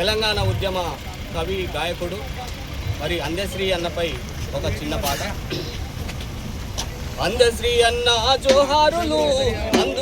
తెలంగాణ ఉద్యమ కవి గాయకుడు మరి అందశ్రీ అన్నపై ఒక చిన్న పాట. అందశ్రీ అన్న జోహారులు అందు